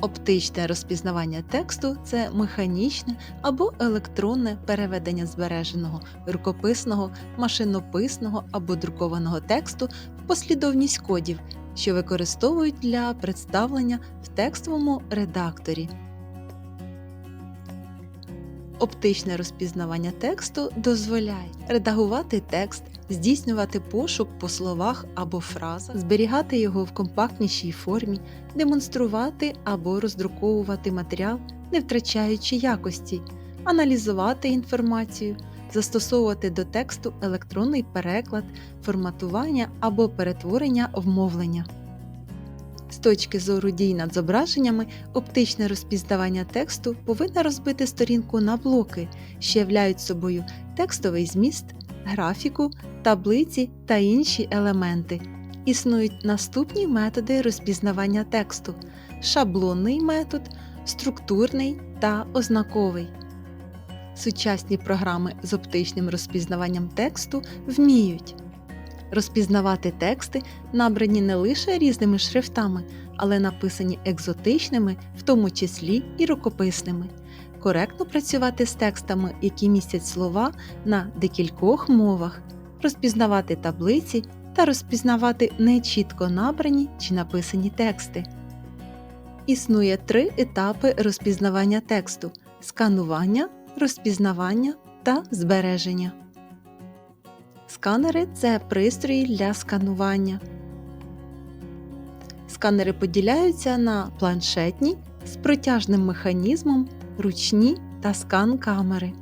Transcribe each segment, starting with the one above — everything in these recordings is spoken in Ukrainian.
Оптичне розпізнавання тексту це механічне або електронне переведення збереженого рукописного, машинописного або друкованого тексту в послідовність кодів, що використовують для представлення в текстовому редакторі. Оптичне розпізнавання тексту дозволяє редагувати текст, здійснювати пошук по словах або фразах, зберігати його в компактнішій формі, демонструвати або роздруковувати матеріал, не втрачаючи якості, аналізувати інформацію, застосовувати до тексту електронний переклад, форматування або перетворення в. З точки зору дій над зображеннями, оптичне розпізнавання тексту повинно розбити сторінку на блоки, що являють собою текстовий зміст, графіку, таблиці та інші елементи. Існують наступні методи розпізнавання тексту: шаблонний метод, структурний та ознаковий. Сучасні програми з оптичним розпізнаванням тексту вміють розпізнавати тексти, набрані не лише різними шрифтами, але написані екзотичними, в тому числі і рукописними, коректно працювати з текстами, які містять слова на декількох мовах, розпізнавати таблиці та розпізнавати нечітко набрані чи написані тексти. Існує три етапи розпізнавання тексту: сканування, розпізнавання та збереження. Сканери це пристрої для сканування. Сканери поділяються на планшетні з протяжним механізмом, ручні та скан-камери.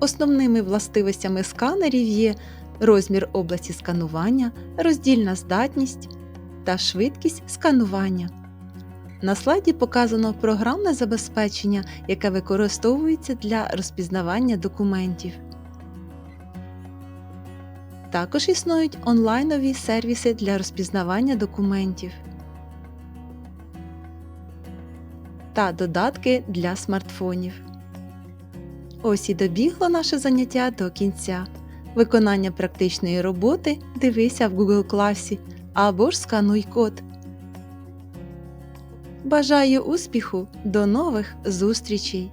Основними властивостями сканерів є розмір області сканування, роздільна здатність та швидкість сканування. На слайді показано програмне забезпечення, яке використовується для розпізнавання документів. Також існують онлайнові сервіси для розпізнавання документів та додатки для смартфонів. Ось і добігло наше заняття до кінця. Виконання практичної роботи дивися в Google класі або ж скануй код. Бажаю успіху! До нових зустрічей!